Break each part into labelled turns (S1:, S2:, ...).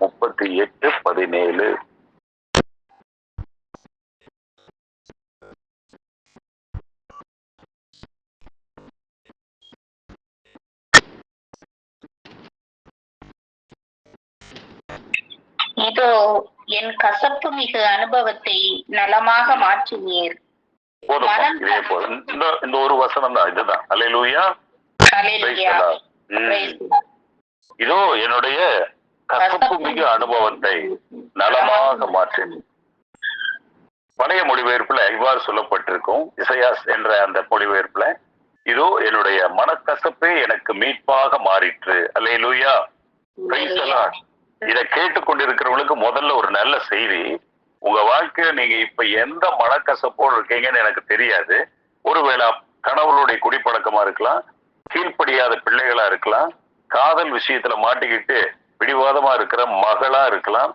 S1: முப்பத்தி எட்டு பதினேழு.
S2: இதோ என் கசப்பு மிகு அனுபவத்தை நலமாக மாற்றுவீர்
S1: போதும் இதே போதும். இந்த இந்த ஒரு வசனம் தான் இதுதான்.
S2: Lord.
S1: இதோ என்னுடைய கசப்பு மிக அனுபவத்தை நலமாக மாற்றினேன் பழைய மொழிபெயர்ப்புல இவ்வாறு சொல்லப்பட்டிருக்கும். இசையாஸ் என்ற அந்த மொழிபெயர்ப்புல இதோ என்னுடைய மனக்கசப்பே எனக்கு மீட்பாக மாறிற்று. அல்லேலூயா. லூயா இதை கேட்டுக்கொண்டிருக்கிறவங்களுக்கு முதல்ல ஒரு நல்ல செய்தி. உங்க வாழ்க்கையில நீங்க இப்ப எந்த மனக்கசப்போடு இருக்கீங்கன்னு எனக்கு தெரியாது. ஒருவேளை கணவருடைய குடிப்பழக்கமா இருக்கலாம் கீழ்ப்படியாத பிள்ளைகளா இருக்கலாம் காதல் விஷயத்துல மாட்டிக்கிட்டு பிடிவாதமா இருக்கிற மகளா இருக்கலாம்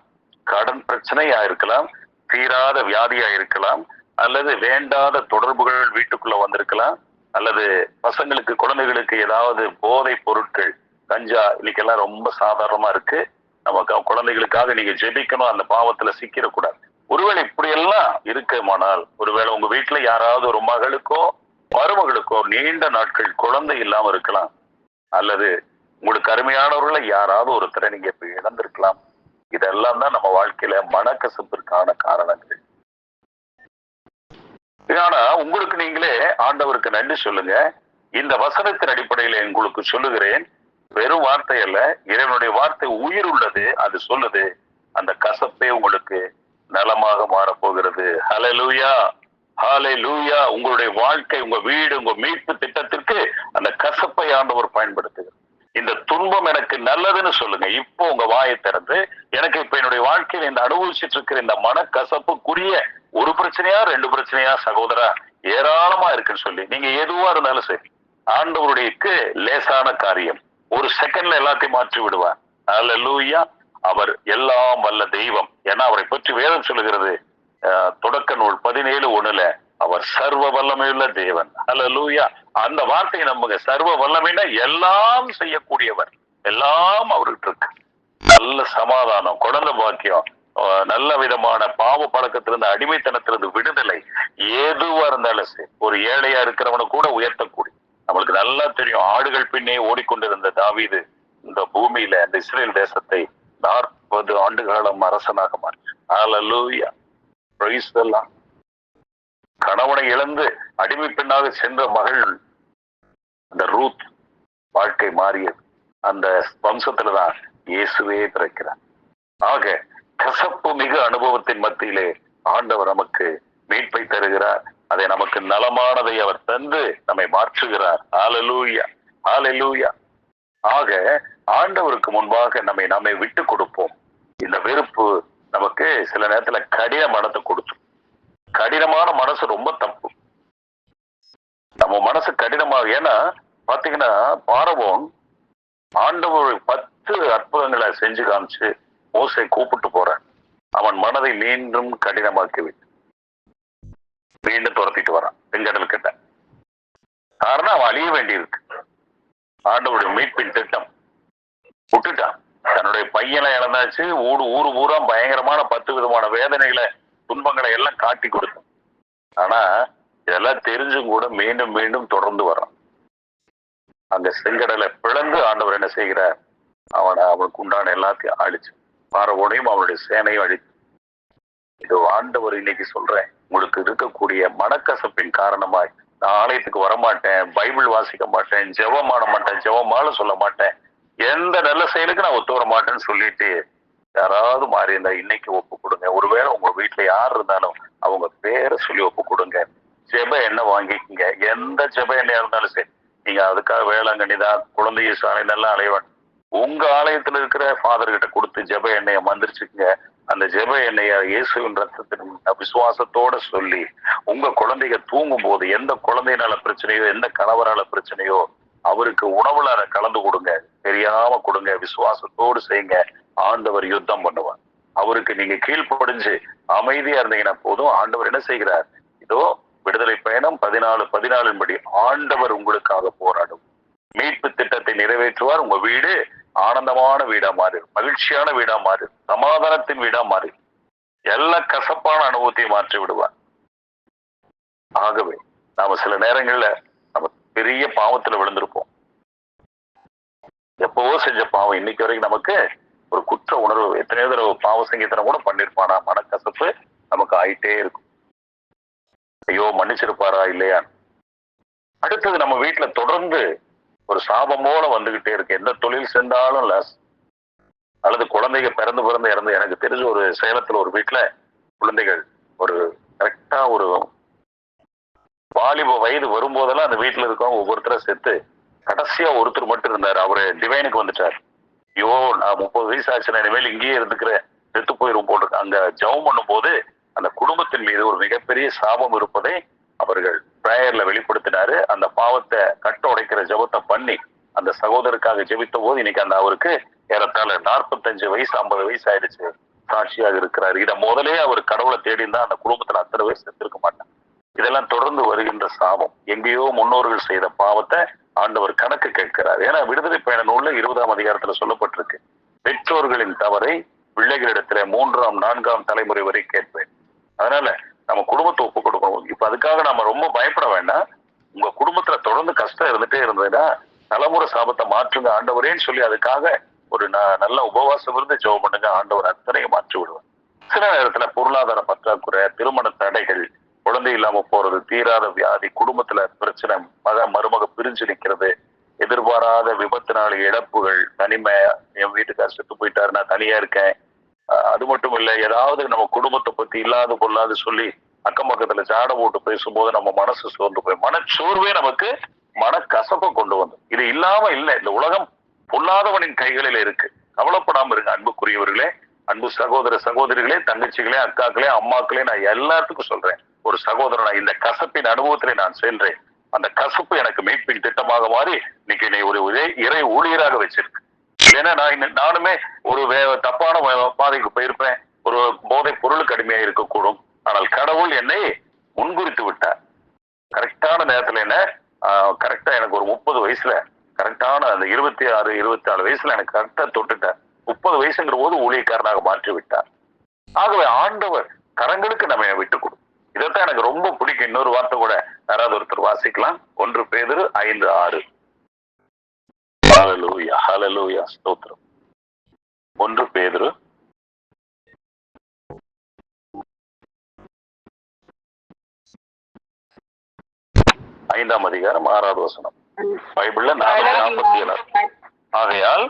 S1: கடன் பிரச்சனையா இருக்கலாம் தீராத வியாதியா இருக்கலாம் அல்லது வேண்டாத தொடர்புகள் வீட்டுக்குள்ள வந்திருக்கலாம் அல்லது பசங்களுக்கு குழந்தைகளுக்கு ஏதாவது போதை பொருட்கள் கஞ்சா இன்னைக்கெல்லாம் ரொம்ப சாதாரணமா இருக்கு. நமக்கு குழந்தைகளுக்காக நீங்க ஜெபிக்கணும் அந்த பாவத்துல சிக்கிடக்கூடாது. ஒருவேளை இப்படியெல்லாம் இருக்குமானால் ஒருவேளை உங்க வீட்டுல யாராவது ஒரு மகளுக்கோ மருமகளுக்கோ நீண்ட நாட்கள் குழந்தை இல்லாம இருக்கலாம் அல்லது உங்களுக்கு அருமையானவர்களை யாராவது ஒருத்தரை நீங்க இப்ப இழந்திருக்கலாம். இதெல்லாம் தான் நம்ம வாழ்க்கையில மனக்கசப்பிற்கான காரணங்கள். ஆனா உங்களுக்கு நீங்களே ஆண்டவருக்கு நன்றி சொல்லுங்க. இந்த வசனத்தின் அடிப்படையில உங்களுக்கு சொல்லுகிறேன். வெறும் வார்த்தை அல்ல இறைவனுடைய வார்த்தை உயிர் உள்ளது அது சொல்லுது. அந்த கசப்பே உங்களுக்கு நலமாக மாறப்போகிறது. ஹalleluya ஹalleluya உங்களுடைய வாழ்க்கை உங்க வீடு உங்க மீட்பு திட்டத்திற்கு அந்த கசப்பை ஆண்டவர் பயன்படுத்துகிறார். இந்த துன்பம் எனக்கு நல்லதுன்னு சொல்லுங்க. இப்போ உங்க வாயை திறந்து எனக்கு இப்ப என்னுடைய வாழ்க்கையில இந்த அனுபவிச்சுட்டு இருக்கிற இந்த மனக்கசப்புக்குரிய ஒரு பிரச்சனையா ரெண்டு பிரச்சனையா சகோதரா ஏராளமா இருக்குன்னு சொல்லி நீங்க எதுவா இருந்தாலும் சரி ஆண்டவருடையக்கு லேசான காரியம். ஒரு செகண்ட்ல எல்லாத்தையும் மாற்றி விடுவார். அல்லூயா அவர் எல்லாம் வல்ல தெய்வம். ஏன்னா அவரை பற்றி வேதம் சொல்லுகிறது தொடக்க நூல் பதினேழு ஒண்ணுல அவர் சர்வ வல்லமையுள்ள தேவன். அல்லூயா அந்த வார்த்தையை நம்புங்க. சர்வ வல்லமைனா எல்லாம் செய்யக்கூடியவர். எல்லாம் அவர்கிட்ட இருக்கு. நல்ல சமாதானம் குழந்தை பாக்கியம் நல்ல விதமான பாவ பழக்கத்திலிருந்து அடிமைத்தனத்திலிருந்து விடுதலை. எதுவா இருந்தாலும் சரி ஒரு ஏழையா இருக்கிறவனை கூட உயர்த்தக்கூடிய. நம்மளுக்கு நல்லா தெரியும். ஆடுகள் பின்னே ஓடிக்கொண்டிருந்த தாவீது இந்த பூமியில இந்த இஸ்ரேல் தேசத்தை நாற்பது ஆண்டு காலம் அரசனாக மாற்றி கணவனை இழந்து அடிமை பெண்ணாக சென்ற மகள் அந்த ரூத் வாழ்க்கை மாறியது. அந்த வம்சத்துலதான் இயேசுவே பிறக்கிறார். ஆக கசப்பு மிகு அனுபவத்தின் மத்தியிலே ஆண்டவர் நமக்கு மீட்பை தருகிறார். அதை நமக்கு நலமானதை அவர் தந்து நம்மை மாற்றுகிறார். ஆலலூயா ஆலலூயா ஆக ஆண்டவருக்கு முன்பாக நம்மை நம்மை விட்டு கொடுப்போம். இந்த வெறுப்பு நமக்கு சில நேரத்துல கடின மனத்தை கொடுத்துரும். கடினமான மனசு ரொம்ப தப்பு. நம்ம மனசு கடினமாக ஏன்னா பாத்தீங்கன்னா பாரவோன் ஆண்டவர் பத்து அற்புதங்களை செஞ்சு காமிச்சு மோசை கூப்பிட்டு போறான் அவன் மனதை மீண்டும் கடினமாக்கி விட்டு மீண்டும் துரத்திட்டு வரான் செங்கடல் கிட்ட. காரணம் அவன் அழிய வேண்டியிருக்கு. ஆண்டவருடைய மீட்பின் திட்டம் விட்டுட்டான். தன்னுடைய பையனை இழந்தாச்சு ஊடு ஊரு பூரா பயங்கரமான பத்து விதமான வேதனைகளை துன்பங்களை எல்லாம் காட்டி கொடுத்தான் ஆனா இதெல்லாம் தெரிஞ்சும் கூட மீண்டும் மீண்டும் தொடர்ந்து வர்றான். அந்த செங்கடலை பிளந்து ஆண்டவர் என்ன செய்கிறார்? அவனை அவனுக்கு உண்டான எல்லாத்தையும் அழிச்சு பாரவோடையும் அவனுடைய சேனையும் அழிச்சு இது ஆண்டவர் இன்னைக்கு சொல்றேன் உங்களுக்கு இருக்கக்கூடிய மனக்கசப்பின் காரணமாய். நான் ஆலயத்துக்கு வரமாட்டேன் பைபிள் வாசிக்க மாட்டேன் ஜெபம் ஆட மாட்டேன் ஜெபமால சொல்ல மாட்டேன். எந்த நல்ல செயலுக்கு நான் ஒத்து வர மாட்டேன்னு சொல்லிட்டு யாராவது மாறி இருந்தா இன்னைக்கு ஒப்பு கொடுங்க. ஒருவேளை உங்க வீட்டுல யார் இருந்தாலும் அவங்க பேரை சொல்லி ஒப்பு கொடுங்க. ஜெப எண்ணெய் வாங்கிக்கங்க. எந்த ஜெப எண்ணெயா இருந்தாலும் சரி. நீங்க அதுக்காக வேளாங்கண்ணி தான் குழந்தை சாலையினெல்லாம் அலைவன். உங்க ஆலயத்துல இருக்கிற ஃபாதர் கிட்ட கொடுத்து ஜெப எண்ணெயை மந்திரிச்சுக்கங்க. அந்த ஜெப எண்ணெய இயேசுவின் ரத்தத்தின் விசுவாசத்தோட சொல்லி உங்க குழந்தைங்க தூங்கும் போது எந்த குழந்தையினால பிரச்சனையோ எந்த கணவரால பிரச்சனையோ அவருக்கு உணவுல கலந்து கொடுங்க. தெரியாம கொடுங்க. விசுவாசத்தோடு செய்யுங்க. ஆண்டவர் யுத்தம் பண்ணுவார். அவருக்கு நீங்க கீழ்ப்படிஞ்சு அமைதியா இருந்தீங்கன்னா போதும். ஆண்டவர் என்ன செய்கிறார்? இதோ விடுதலை பயணம் பதினாலு பதினாலின்படி ஆண்டவர் உங்களுக்காக போராடும். மீட்பு திட்டத்தை நிறைவேற்றுவார். உங்க வீடு ஆனந்தமான வீடா மாறிடும். மகிழ்ச்சியான வீடா மாறிடும். சமாதானத்தின் வீடா மாறி எல்லா கசப்பான அனுபவத்தையும் மாற்றி விடுவார். ஆகவே நாம சில நேரங்கள்ல நம்ம பெரிய பாவத்துல விழுந்திருப்போம். எப்பவோ செஞ்ச பாவம் இன்னைக்கு வரைக்கும் நமக்கு ஒரு குற்ற உணர்வு எத்தனையோ தடவை பாவ சங்கீதனம் கூட பண்ணிருப்பானா? மனக்கசப்பு நமக்கு ஆயிட்டே இருக்கும். ஐயோ மன்னிச்சிருப்பாரா இல்லையா அடுத்தது நம்ம வீட்டுல தொடர்ந்து ஒரு சாபமோட வந்துகிட்டே இருக்கு. எந்த தொழில் சென்றாலும் லாஸ் அல்லது குழந்தைங்க பிறந்து பிறந்து இறந்து எனக்கு தெரிஞ்ச ஒரு சேலத்துல ஒரு வீட்டுல குழந்தைகள் ஒரு கரெக்டா ஒரு வாலிப வயது வரும்போதெல்லாம் அந்த வீட்டுல இருக்கவங்க ஒவ்வொருத்தரும் செத்து கடைசியா ஒருத்தர் மட்டும் இருந்தார். அவரு டிவைனுக்கு வந்துட்டார். ஐயோ நான் முப்பது வயசு ஆச்சு இனிமேல் இங்கேயே இருந்துக்கிறேன். செத்து போயிரும் போட்டு அங்க ஜெபம் பண்ணும்போது அந்த குடும்பத்தின் மீது ஒரு மிகப்பெரிய சாபம் இருப்பதை அவர்கள் பிரேயர்ல வெளிப்படுத்தினாரு. அந்த பாவத்தை கட்ட உடைக்கிற ஜெபத்தை பண்ணி அந்த சகோதரருக்காக ஜெபித்த போது இன்னைக்கு அந்த அவருக்கு ஏறத்தாழ நாற்பத்தஞ்சு வயசு ஐம்பது வயசு ஆயிடுச்சு. சாட்சியாக இருக்கிறார். இதை முதலே அவர் கடவுளை தேடி இருந்தா அந்த குடும்பத்துல அத்தனை வயசு செத்துருக்க மாட்டாங்க இதெல்லாம் தொடர்ந்து வருகின்ற சாபம். எங்கேயோ முன்னோர்கள் செய்த பாவத்தை ஆண்டவர் கணக்கு கேட்கிறார். ஏன்னா விடுதலை பயண நூல்ல இருபதாம் அதிகாரத்துல சொல்லப்பட்டிருக்கு. பெற்றோர்களின் தவறை பிள்ளைகளிடத்துல மூன்றாம் நான்காம் தலைமுறை வரை கேட்பேன். அதனால நம்ம குடும்பத்தை ஒப்பு கொடுக்கணும். இப்ப அதுக்காக நாம ரொம்ப பயப்பட வேண்டாம். உங்க குடும்பத்துல தொடர்ந்து கஷ்டம் இருந்துட்டே இருந்ததுன்னா தலைமுறை சாபத்தை மாற்றுங்க ஆண்டவரேன்னு சொல்லி அதுக்காக ஒரு ந- நல்ல உபவாசம் இருந்து ஜெபம் பண்ணுங்க ஆண்டவர் அத்தனையும் மாற்றி விடுவார் சில நேரத்துல பொருளாதார பற்றாக்குறை திருமண தடைகள் குழந்தை இல்லாம போறது தீராத வியாதி குடும்பத்துல பிரச்சனை மக மருமக பிரிஞ்சு நிக்கிறது எதிர்பாராத விபத்தினால இழப்புகள் தனிமை என் வீட்டுக்கார் செத்து போயிட்டாரு நான் தனியா இருக்கேன். அது மட்டும் இல்ல ஏதாவது நம்ம குடும்பத்தை பத்தி இல்லாத பொல்லாது சொல்லி அக்கம் பக்கத்துல சாட போட்டு பேசும்போது நம்ம மனசு சோர்ந்து போய் மனச்சோர்வே நமக்கு மனக்கசப்பை கொண்டு வந்து. இது இல்லாம இல்லை இந்த உலகம் பொல்லாதவனின் கைகளில் இருக்கு. கவலைப்படாம இருங்க அன்புக்குரியவர்களே அன்பு சகோதர சகோதரிகளே தங்கச்சிகளே அக்காக்களே அம்மாக்களே நான் எல்லாத்துக்கும் சொல்றேன். ஒரு சகோதரனா இந்த கசப்பின் அனுபவத்திலே நான் சென்றேன். அந்த கசப்பு எனக்கு மீட்பின் திட்டமாக மாறி இன்னைக்கு என்னை ஒரு இறை- இறை ஊழியராக வச்சிருக்கு. ஏன்னா நான் நானுமே ஒரு வே- தப்பான பாதைக்கு போயிருப்பேன். ஒரு போதை பொருளுக்கு அடிமையா இருக்கக்கூடும். ஆனால் கடவுள் என்னை முன்குறித்து விட்டார். கரெக்டான நேரத்துல என்ன கரெக்டா எனக்கு ஒரு முப்பது வயசுல கரெக்டான அந்த இருபத்தி ஆறு இருபத்தி நாலு வயசுல எனக்கு கரெக்டா தொட்டுட்டார். முப்பது வயசுங்கிற போது ஊழியக்காரனாக மாற்றி விட்டார். ஆகவே ஆண்டவர் கரங்களுக்கு நம்ம விட்டு கொடுக்கும் இதைத்தான் எனக்கு ரொம்ப பிடிக்கும். இன்னொரு வார்த்தை கூட யாராவது ஒருத்தர் வாசிக்கலாம். ஒன்று பேதரு ஐந்து ஆறு. ஹalleluya ஹalleluya ஸ்தோத்திரம். ஒன்று பேதுரு. ஐந்தாம் அதிகாரம் ஆறாவது வசனம். பைபிள்ல நாற்பத்தி ஏழு ஆகையால்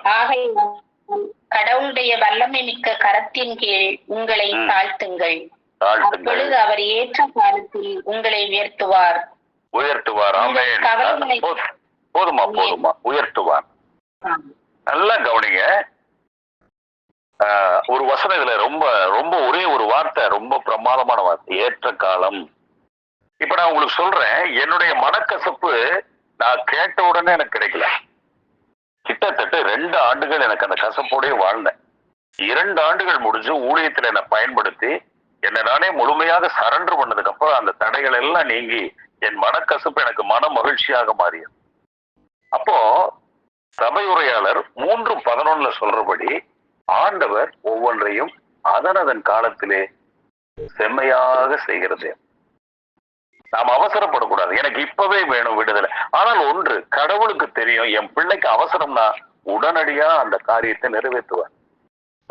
S2: கடவுளுடைய வல்லமை மிக்க கரத்தின் கீழ் உங்களை தாழ்த்துங்கள். அப்பொழுது அவர் ஏற்ற காலத்தில் உங்களை உயர்த்துவார்.
S1: உயர்த்துவார். போதும். போதுமா? உயர்த்துவார். நல்லா கவனிங்க. ஒரு வசனம் இதுல ரொம்ப ரொம்ப ஒரே ஒரு வார்த்தை ரொம்ப பிரமாதமான வார்த்தை. ஏற்ற காலம். இப்ப நான் உங்களுக்கு சொல்றேன் என்னுடைய மனக்கசப்பு நான் கேட்ட உடனே எனக்கு கிடைக்கல. கிட்டத்தட்ட ரெண்டு ஆண்டுகள் எனக்கு அந்த கசப்போடயே வாழ்ந்தேன். இரண்டு ஆண்டுகள் முடிஞ்சு ஊழியத்துல என்னை பயன்படுத்தி என்னை நானே முழுமையாக சரண்டர் பண்ணதுக்கு அப்புறம் அந்த தடைகள் எல்லாம் நீங்கி என் மனக்கசப்பு எனக்கு மன மகிழ்ச்சியாக மாறியது. அப்போ சபையுரையாளர் மூன்று பதினொன்னுல சொல்றபடி ஆண்டவர் ஒவ்வொன்றையும் அதனதன் காலத்திலே செம்மையாக செய்கிறது. நாம் அவசரப்படக்கூடாது. எனக்கு இப்பவே வேணும் விடுதலை. ஆனால் ஒன்று கடவுளுக்கு தெரியும் என் பிள்ளைக்கு அவசரம்னா உடனடியா அந்த காரியத்தை நிறைவேற்றுவார்.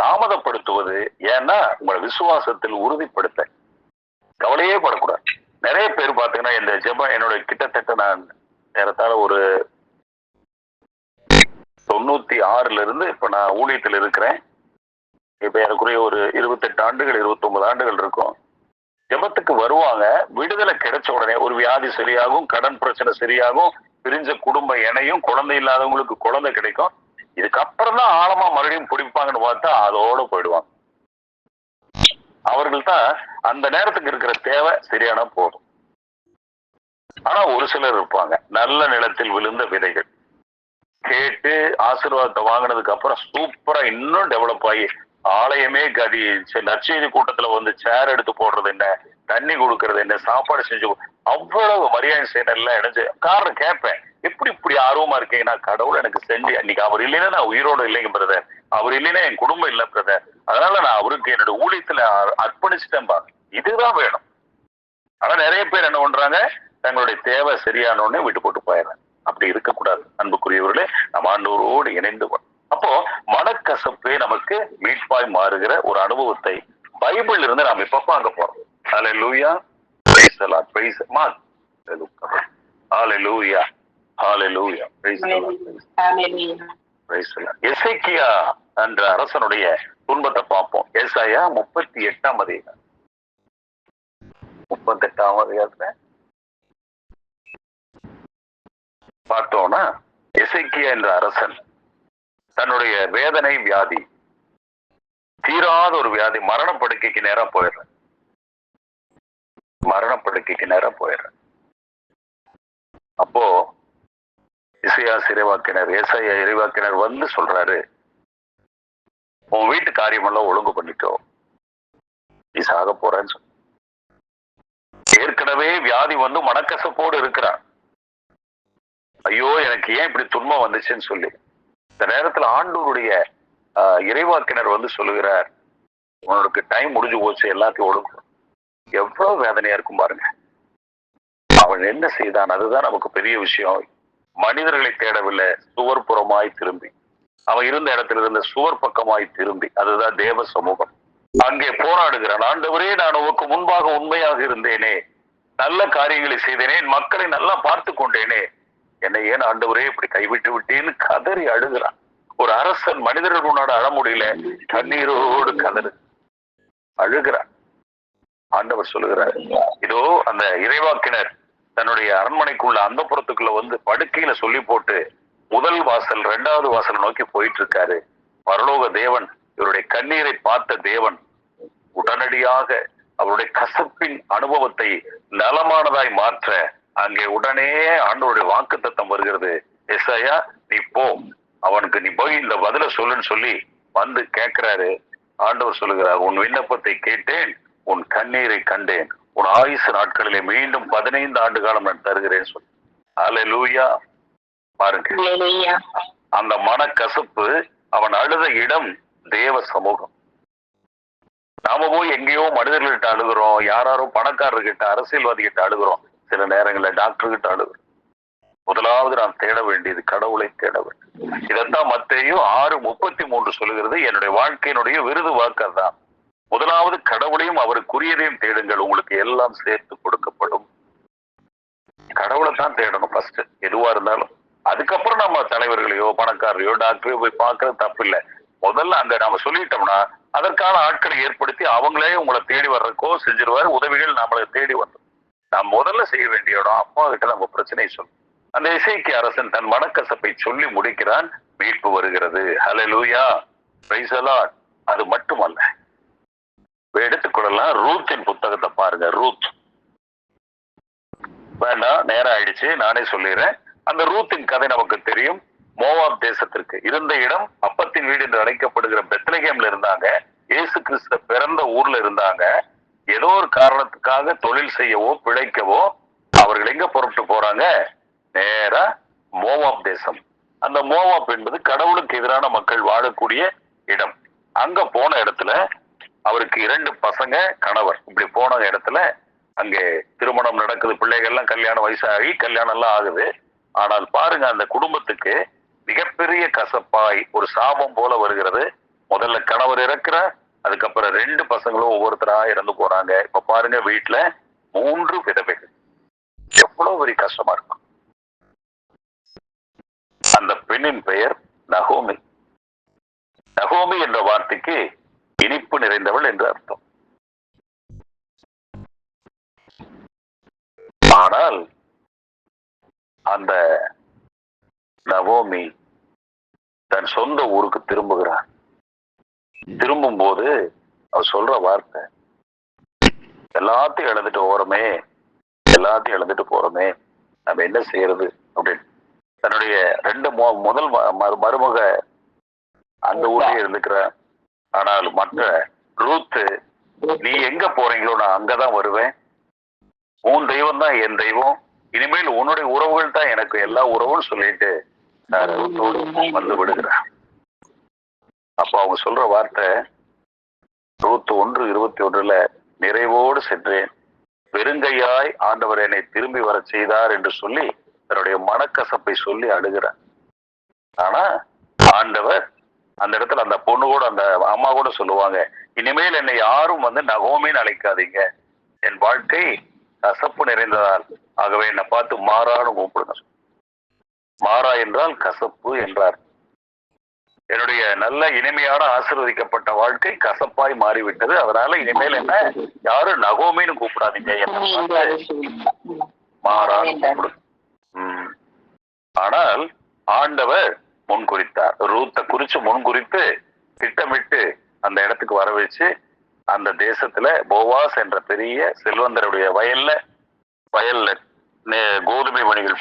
S1: தாமதப்படுத்துவது ஏன்னா உங்களை விசுவாசத்தில் உறுதிப்படுத்த. கவலையே படக்கூடாது. நிறைய பேர் பாத்தீங்கன்னா இந்த ஜெபம் என்னோட கிட்டத்தட்ட நான் நேரத்தால ஒரு தொண்ணூத்தி ஆறுல இருந்து இப்ப நான் ஊழியத்தில் இருக்கிறேன். இப்ப எனக்குரிய ஒரு இருபத்தெட்டு ஆண்டுகள் இருபத்தி ஒன்பது ஆண்டுகள் இருக்கும். ஜெபத்துக்கு வருவாங்க. விடுதலை கிடைச்ச உடனே ஒரு வியாதி சரியாகும் கடன் பிரச்சனை சரியாகும் பிரிஞ்ச குடும்ப இணையும் குழந்தை இல்லாதவங்களுக்கு குழந்தை கிடைக்கும். இதுக்கப்புறம் தான் ஆழமா மறுபடியும் பிடிப்பாங்கன்னு பார்த்தா அதோட போயிடுவாங்க. அவர்கள் தான் அந்த நேரத்துக்கு இருக்கிற தேவை சரியான போதும். ஆனா ஒரு சிலர் இருப்பாங்க. நல்ல நிலத்தில் விழுந்த விதைகள். கேட்டு ஆசீர்வாதத்தை வாங்கினதுக்கு அப்புறம் சூப்பரா இன்னும் டெவலப் ஆகி ஆலயமே கதி. நற்செய்தி கூட்டத்துல வந்து சேர் எடுத்து போடுறது என்ன? தண்ணி கொடுக்கறது என்ன? சாப்பாடு செஞ்சு அவ்வளவு மரியாதை செய்யறதுல இணைஞ்சு காரணம் கேட்பேன். எப்படி இப்படி ஆர்வமா இருக்கீங்கன்னா கடவுள் எனக்கு செஞ்சு அன்னைக்கு அவர் இல்லைன்னா நான் உயிரோட இல்லைங்க பிரதர் அவர் இல்லைன்னா என் குடும்பம் இல்ல பிரதர் அதனால நான் அவருக்கு என்னோட ஊழியத்துல அர்ப்பணிச்சுட்டேன் பாருங்க இதுதான் வேணும். ஆனா நிறைய பேர் என்ன பண்றாங்க? தங்களுடைய தேவை சரியான உடனே விட்டு போட்டு போயிடுறாங்க. அப்படி இருக்கக்கூடாது. அன்புக்குரியவர்களே நம்ம ஆண்டோரோடு இணைந்து வா- அப்போ மனக்கசப்பே நமக்கு மீட்பாய் மாறுகிற ஒரு அனுபவத்தை பைபிள் இருந்து நாம் இப்ப பார்க்க போறோம். The lord. எசேக்கியா என்ற அரசனுடைய துன்பத்தை பார்ப்போம். ஏசாயா முப்பத்தி எட்டாம் அதிகாரம். முப்பத்தி எட்டாம் அதிகாரத்துல பார்த்தோம்னா எசேக்கியா என்ற அரசன் தன்னுடைய வேதனை வியாதி. தீராத ஒரு வியாதி. மரணப்படுக்கைக்கு நேரா போயிடுறேன். மரணப்படுக்கைக்கு நேரா போயிடுறேன். அப்போ இசையா சிறைவாக்கினர் ஏசையா இறைவாக்கினர் வந்து சொல்றாரு உன் வீட்டு காரியமெல்லாம் ஒழுங்கு பண்ணிக்கோ. நீ சாக போறேன்னு சொன்ன ஏற்கனவே வியாதி வந்து மனக்கசப்போடு இருக்கிறான். ஐயோ எனக்கு ஏன் இப்படி துன்பம் வந்துச்சுன்னு சொல்லி. இந்த நேரத்துல ஆண்டூருடைய இறைவாக்கினர் வந்து சொல்லுகிறார் உனக்கு டைம் முடிஞ்சு போச்சு எல்லாத்தையும் ஒடுக்கணும் எவ்வளவு வேதனையா இருக்கும் பாருங்க. அவன் என்ன செய்தான்? அதுதான் நமக்கு பெரிய விஷயம். மனிதர்களை தேடவில்லை சுவர் புறமாய் திரும்பி. அவன் இருந்த இடத்துல இருந்த சுவர் பக்கமாய் திரும்பி. அதுதான் தேவ சமூகம். அங்கே போராடுகிறான். ஆண்டவரே நான் உனக்கு முன்பாக உண்மையாக இருந்தேனே. நல்ல காரியங்களை செய்தேனே. மக்களை நல்லா பார்த்து கொண்டேனே. என்னை ஏன் ஆண்டவரே இப்படி கைவிட்டு விட்டேன்னு கதறி அழுகிறான். ஒரு அரசன் மனிதர்கள் முன்னாடி அழ முடியல கண்ணீரோடு கதறு அழுகிறான். ஆண்டவர் சொல்லுகிறார் இதோ அந்த இறைவாக்கினர் தன்னுடைய அரண்மனைக்குள்ள அந்த புறத்துக்குள்ள வந்து படுக்கையில சொல்லி போட்டு முதல் வாசல் இரண்டாவது வாசல் நோக்கி போயிட்டு இருக்காரு பரலோக தேவன் இவருடைய கண்ணீரை பார்த்த தேவன் உடனடியாக அவருடைய கசப்பின் அனுபவத்தை நலமானதாய் மாற்ற அங்கே உடனே ஆண்டவருடைய வாக்கு தத்தம் வருகிறது. எஸ்ஐயா நீ போ. அவனுக்கு நீ போய் இந்த பதில சொல்லுன்னு சொல்லி வந்து கேட்கிறாரு. ஆண்டவர் சொல்லுகிறார் உன் விண்ணப்பத்தை கேட்டேன் உன் கண்ணீரை கண்டேன். உன் ஆயுசு நாட்களிலே மீண்டும் பதினைந்து ஆண்டு காலம் நான் தருகிறேன் சொல்லி அல்லேலூயா பாருங்க.
S2: Hallelujah.
S1: அந்த மனக்கசப்பு அவன் அழுத இடம் தேவ சமூகம். நாம போய் எங்கேயோ மனிதர்கள்கிட்ட அழுகுறோம் யாராரோ பணக்காரர்கிட்ட அரசியல்வாதி கிட்ட அழுகுறோம். சில நேரங்களில் டாக்டர் கிட்ட அழுகுறோம் முதலாவது நான் தேட வேண்டியது கடவுளை தேட வேண்டும். இதைத்தான் மத்தையும் ஆறு முப்பத்தி மூன்று சொல்லுகிறது. என்னுடைய வாழ்க்கையினுடைய விருது வாக்கர் தான் முதலாவது கடவுளையும் அவருக்குரியதையும் தேடுங்கள். உங்களுக்கு எல்லாம் சேர்த்து கொடுக்கப்படும். கடவுளை தான் தேடணும் ஃபர்ஸ்ட் எதுவா இருந்தாலும். அதுக்கப்புறம் நம்ம தலைவர்களையோ பணக்காரரையோ டாக்டரையோ போய் பார்க்கறது தப்பு இல்லை முதல்ல அங்க நாம சொல்லிட்டோம்னா அதற்கான ஆட்களை ஏற்படுத்தி அவங்களே உங்களை தேடி வர்றதுக்கோ செஞ்சிருவாரு. உதவிகள் நம்மளை தேடி வர்றோம் நாம் முதல்ல செய்ய வேண்டிய இடம் அப்பா கிட்ட நம்ம பிரச்சனையை சொல்லணும் அந்த இசைக்கு அரசன் தன் மனக்கசப்பை சொல்லி முடிக்கிறான் மீட்பு வருகிறது. ஹalleluya லூயா அது மட்டுமல்ல. எடுத்துக்கொள்ளலாம் ரூத்தின் புத்தகத்தை பாருங்க ரூத். வேண்டாம் நேரம் ஆயிடுச்சு நானே சொல்லிடுறேன். அந்த ரூத்தின் கதை நமக்கு தெரியும். மோவாப் தேசத்திற்கு இருந்த இடம் அப்பத்தின் வீடு என்று அழைக்கப்படுகிற பெத்லகேம்ல இருந்தாங்க. இயேசு கிறிஸ்து பிறந்த ஊர்ல இருந்தாங்க. ஏதோ ஒரு காரணத்துக்காக தொழில் செய்யவோ பிழைக்கவோ அவர்கள் எங்க புறப்பட்டு போறாங்க? நேரா மோவாப் தேசம். அந்த மோவாப் என்பது கடவுளுக்கு எதிரான மக்கள் வாழக்கூடிய இடம். அங்க போன இடத்துல அவருக்கு இரண்டு பசங்க கணவர். இப்படி போன இடத்துல அங்கே திருமணம் நடக்குது பிள்ளைகள்லாம் கல்யாணம் வயசாகி கல்யாணம் எல்லாம் ஆகுது. ஆனால் பாருங்க அந்த குடும்பத்துக்கு மிகப்பெரிய கசப்பாய் ஒரு சாபம் போல வருகிறது. முதல்ல கணவர் இறக்குறார் அதுக்கப்புறம் ரெண்டு பசங்களும் ஒவ்வொருத்தரா இறந்து போறாங்க. இப்ப பாருங்க வீட்டுல மூன்று விதவைகள். எவ்வளவு பெரிய கஷ்டமா இருக்கும் அந்த பெண்ணின் பெயர் நகோமி. நகோமி என்ற வார்த்தைக்கு இனிப்பு நிறைந்தவள் என்று அர்த்தம். ஆனால் அந்த நவோமி தன் சொந்த ஊருக்கு திரும்புகிறார். திரும்பும் போது அவ சொல்ற வார்த்தை எல்லாத்தையும் இழந்துட்டு போறோமே எல்லாத்தையும் இழந்துட்டு போறோமே நம்ம என்ன செய்யறது? அப்படின்னு. தன்னுடைய ரெண்டு முதல் மருமக அந்த ஊர்லயே இருந்துக்கிற ஆனால் மற்ற ரூத்து நீ எங்க போறீங்களோ நான் அங்கதான் வருவேன். உன் தெய்வம் தான் என் தெய்வம். இனிமேல் உன்னுடைய உறவுகள் தான் எனக்கு எல்லா உறவும் சொல்லிட்டு வந்து விடுகிறேன். அப்போ அவங்க சொல்ற வார்த்தை இருபத்தி ஒன்று இருபத்தி ஒன்றுல நிறைவோடு சென்றேன். வெறுங்கையாய் ஆண்டவர் என்னை திரும்பி வர செய்தார் என்று சொல்லி தன்னுடைய மனக்கசப்பை சொல்லி அழுகிறார். ஆனா ஆண்டவர் அந்த இடத்துல அந்த பொண்ணு கூட அந்த அம்மா கூட சொல்லுவாங்க இனிமேல் என்னை யாரும் வந்து நகோமின்னு அழைக்காதீங்க. என் வாழ்க்கை கசப்பு நிறைந்ததால். ஆகவே என்னை பார்த்து மாறான்னு கூப்பிடுங்க. மாறா என்றால் கசப்பு என்றார். என்னுடைய நல்ல இனிமையான ஆசீர்வதிக்கப்பட்ட வாழ்க்கை கசப்பாய் மாறிவிட்டது. அதனால இனிமேல் என்ன? யாரும் நகோமின்னு கூப்பிடாதீங்க. என்னை மாறான்னு கூப்பிடுங்க ம். ஆனால் ஆண்டவர் முன் குறித்தார். ரூத்தை குறிச்சு முன் குறித்து திட்டமிட்டு அந்த இடத்துக்கு வர வச்சு அந்த தேசத்துல போவாஸ் என்ற பெரிய செல்வந்தருடைய வயல்ல வயல்ல கோதுமை மணிகள்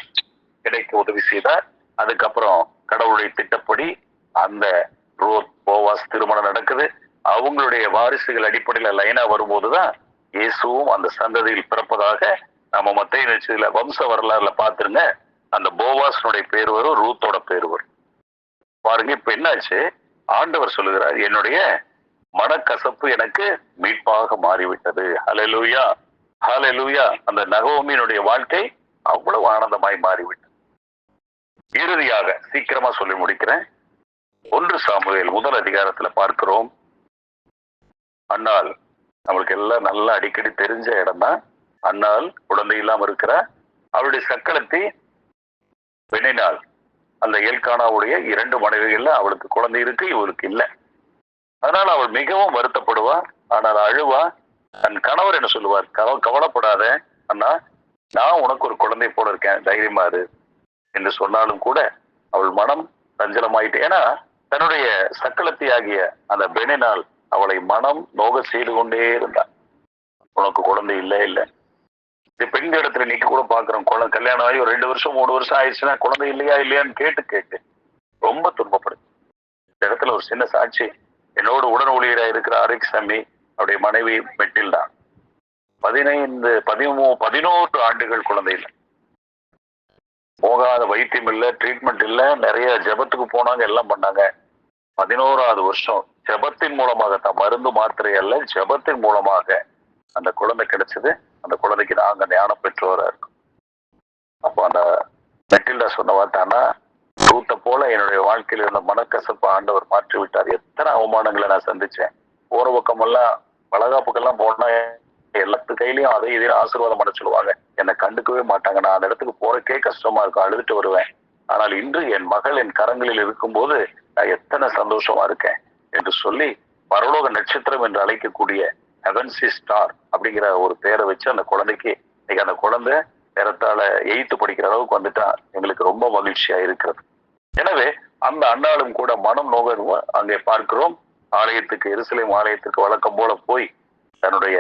S1: கிடைக்க உதவி செய்தார். அதுக்கப்புறம் கடவுளுடைய திட்டப்படி அந்த ரூத் போவாஸ் திருமணம் நடக்குது. அவங்களுடைய வாரிசுகள் அடிப்படையில லைனா வரும்போதுதான் இயேசுவும் அந்த சந்ததியில் பிறப்பதாக நம்ம மத்திய நிகழ்ச்சியில வம்ச வரலாறுல பாத்துருங்க அந்த போவாசனுடைய பேர் வரும் ரூத்தோட பேர் வரும். பாருங்க இப்ப என்னாச்சு? ஆண்டவர் சொல்லுகிறார் என்னுடைய மனக்கசப்பு எனக்கு மீட்பாக மாறிவிட்டது. ஹalleluya. ஹalleluya. அந்த நகோமியினுடைய வாழ்க்கை அவ்வளவு ஆனந்தமாய் மாறிவிட்டது. இறுதியாக சீக்கிரமா சொல்லி முடிக்கிறேன். ஒன்று சாமுவேல் முதல் அதிகாரத்துல பார்க்கிறோம். அண்ணால் நம்மளுக்கு எல்லாம் நல்லா அடிக்கடி தெரிஞ்ச இடம் தான். அண்ணால் குழந்தை இல்லாம இருக்கிற அவருடைய சக்கரத்தை பெண்ணினால். அந்த ஏல்கானாவுடைய இரண்டு மனைவிகள்ல அவளுக்கு குழந்தை இருக்கு இவளுக்கு இல்ல. அதனால அவள் மிகவும் வருத்தப்படுவா ஆனால் அழுவா. தன் கணவர் என்ன சொல்லுவார்? கவ கவலைப்படாத அண்ணா நான் உனக்கு ஒரு குழந்தை போல இருக்கேன் தைரியமாறு என்று சொன்னாலும் கூட அவள் மனம் சஞ்சலமாயிட்டு ஏன்னா தன்னுடைய சக்களத்தி ஆகிய அந்த பெண்ணினால் அவளை மனம் நோக செய்து கொண்டே இருந்தாள் உனக்கு குழந்தை இல்லை இல்லை. இது பெண் இடத்துல நீக்க கூட பாக்குறோம் குழந்தை கல்யாணம் ஆகி ஒரு ரெண்டு வருஷம் மூணு வருஷம் ஆயிடுச்சுன்னா குழந்தை இல்லையா இல்லையான்னு கேட்டு கேட்டு ரொம்ப துன்பப்படுது. இந்த இடத்துல ஒரு சின்ன சாட்சி. என்னோட உடன் ஊழியரா இருக்கிற ஆரிக்சாமி அவருடைய மனைவி மெட்டில்டா பதினைந்து பதிமூ பதினோரு ஆண்டுகள் குழந்தை இல்லை. போகாத வைத்தியம் இல்லை ட்ரீட்மெண்ட் இல்லை நிறைய ஜெபத்துக்கு போனாங்க எல்லாம் பண்ணாங்க. பதினோராவது வருஷம். ஜெபத்தின் மூலமாக தான் மருந்து மாத்திரை அல்ல ஜெபத்தின் மூலமாக அந்த குழந்தை கிடைச்சது. அந்த குழந்தைக்கு நாங்க ஞானம் பெற்றோரா இருக்கோம். அப்போ அந்த மெட்டில்டா சொன்ன வார்த்தானா ரூத்தை போல என்னுடைய வாழ்க்கையில் இருந்த மனக்கசப்பை ஆண்டவர் மாற்றி விட்டார் எத்தனை அவமானங்களை நான் சந்திச்சேன். போற பக்கமெல்லாம் வளகாப்புக்கெல்லாம் போனா எல்லாத்து கையிலயும் அதை இதையும் ஆசீர்வாதம் பண்ண சொல்லுவாங்க. என்னை கண்டுக்கவே மாட்டாங்க. நான் அந்த இடத்துக்கு போறக்கே கஷ்டமா இருக்கும். அழுதுட்டு வருவேன். ஆனால் இன்று என் மகள் என் கரங்களில் இருக்கும்போது நான் எத்தனை சந்தோஷமா இருக்கேன் என்று சொல்லி பரலோக நட்சத்திரம் என்று அழைக்கக்கூடிய ஹெவன்சி ஸ்டார் அப்படிங்கிற ஒரு பேரை வச்சு அந்த குழந்தைக்கு இன்னைக்கு அந்த குழந்தை ஏறத்தாழ எயித்து படிக்கிற அளவுக்கு வந்துட்டா. எங்களுக்கு ரொம்ப மகிழ்ச்சியா இருக்கிறது. எனவே அந்த அண்ணாலும் கூட மனம் நோக அங்கே பார்க்கிறோம். ஆலயத்துக்கு எருசலேம் ஆலயத்துக்கு வழக்கம் போல போய் தன்னுடைய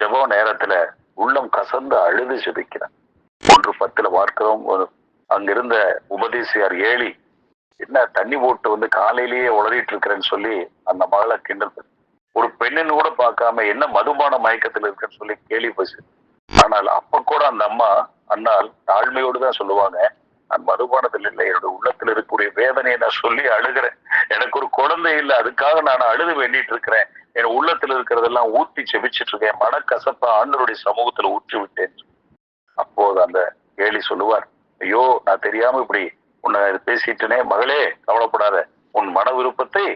S1: ஜெப நேரத்துல உள்ளம் கசந்து அழுது ஜெபிக்கிறான் ஒன்று பத்துல பார்க்கிறோம் அங்கிருந்த உபதேசியார் ஏழி என்ன தண்ணி போட்டு வந்து காலையிலேயே உளறிட்டு இருக்கிறேன்னு சொல்லி அந்த மகளை கிண்டல் ஒரு பெண்ணுன்னு கூட பார்க்காம என்ன மதுபான மயக்கத்துல இருக்குன்னு சொல்லி கேலி போச்சு ஆனால் அப்ப கூட அந்த அம்மா அண்ணால் தாழ்மையோடு தான் சொல்லுவாங்க நான் மதுபானத்தில் இல்லை என்னோட உள்ளத்துல இருக்கக்கூடிய வேதனையை நான் சொல்லி அழுகிறேன். எனக்கு ஒரு குழந்தை இல்லை அதுக்காக நான் அழுது வேண்டிட்டு இருக்கிறேன். என் உள்ளத்துல இருக்கிறதெல்லாம் ஊத்தி செபிச்சிட்டு இருக்கேன். மனக்கசப்பா ஆண்டருடைய சமூகத்துல ஊற்றி விட்டேன் அப்போது அந்த ஏழி சொல்லுவார் ஐயோ நான் தெரியாம இப்படி உன்னை பேசிட்டுனே மகளே கவலைப்படாத. உன் மன விருப்பத்தை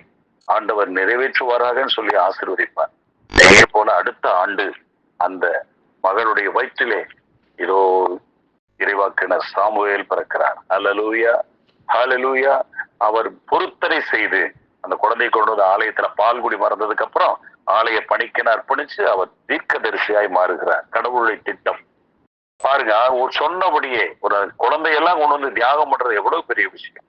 S1: ஆண்டவர் நிறைவேற்றுவாராகன்னு சொல்லி ஆசீர்வதிப்பார். அதே போல அடுத்த ஆண்டு அந்த மகளுடைய வயிற்றிலே இதோ இறைவாக்கினர் சாமுவேல் பிறக்கிறார். ஹalleluya ஹalleluya. அவர் பொருத்தனை செய்து அந்த குழந்தையை கொண்டு வந்து ஆலயத்துல பால்குடி மறந்ததுக்கு அப்புறம் ஆலய பணிக்கென அர்ப்பணிச்சு அவர் தீர்க்கதரிசியாய் மாறுகிறார். கடவுளுடைய திட்டம். பாருங்க ஒரு சொன்னபடியே ஒரு குழந்தையெல்லாம் கொண்டு வந்து தியாகம் பண்றது எவ்வளவு பெரிய விஷயம்.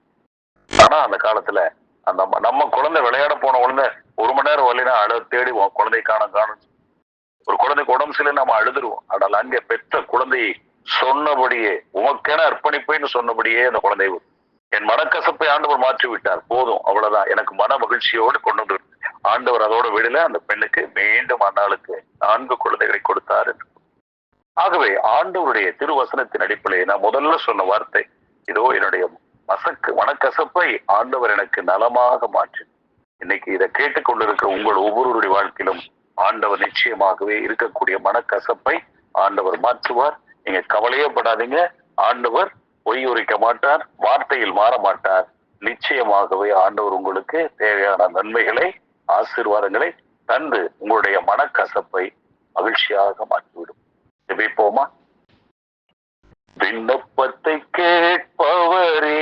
S1: ஆனா அந்த காலத்துல அந்த நம்ம- குழந்தை விளையாட போன குழந்தை ஒரு மணி நேரம் வரலைன்னா அழ தேடி குழந்தை காணும் காணும் ஒரு குழந்தைக்கு உடம்பு சரியில்லை நம்ம அழுதுருவோம். ஆனால் அங்கே பெற்ற குழந்தையை சொன்னபடியே உமக்கென அர்ப்பணிப்பேன்னு சொன்னபடியே அந்த குழந்தை என் மனக்கசப்பை ஆண்டவர் மாற்றி விட்டார் போதும் அவ்வளவுதான். எனக்கு மன மகிழ்ச்சியோடு கொண்டு வந்து ஆண்டவர் அதோட விடல அந்த பெண்ணுக்கு மீண்டும் அன்னாளுக்கு நான்கு குழந்தைகளை கொடுத்தார் என்று. ஆகவே ஆண்டவருடைய திருவசனத்தின் அடிப்படையை நான் முதல்ல சொன்ன வார்த்தை இதோ என்னுடைய மசக்கு மனக்கசப்பை ஆண்டவர் எனக்கு நலமாக மாற்று. இன்னைக்கு இதை கேட்டுக்கொண்டிருக்கிற உங்கள் ஒவ்வொருவருடைய வாழ்க்கையிலும் ஆண்டவர் நிச்சயமாகவே இருக்கக்கூடிய மனக்கசப்பை ஆண்டவர் மாற்றுவார். நீங்க கவலையே படாதீங்க. ஆண்டவர் பொய் உரைக்க மாட்டார் வார்த்தையில் மாற மாட்டார். நிச்சயமாகவே ஆண்டவர் உங்களுக்கு தேவையான நன்மைகளை ஆசீர்வாதங்களை தந்து உங்களுடைய மனக்கசப்பை மகிழ்ச்சியாக மாற்றிவிடும். ஜெபிப்போமா? விண்ணப்பத்தை கேட்பவரே.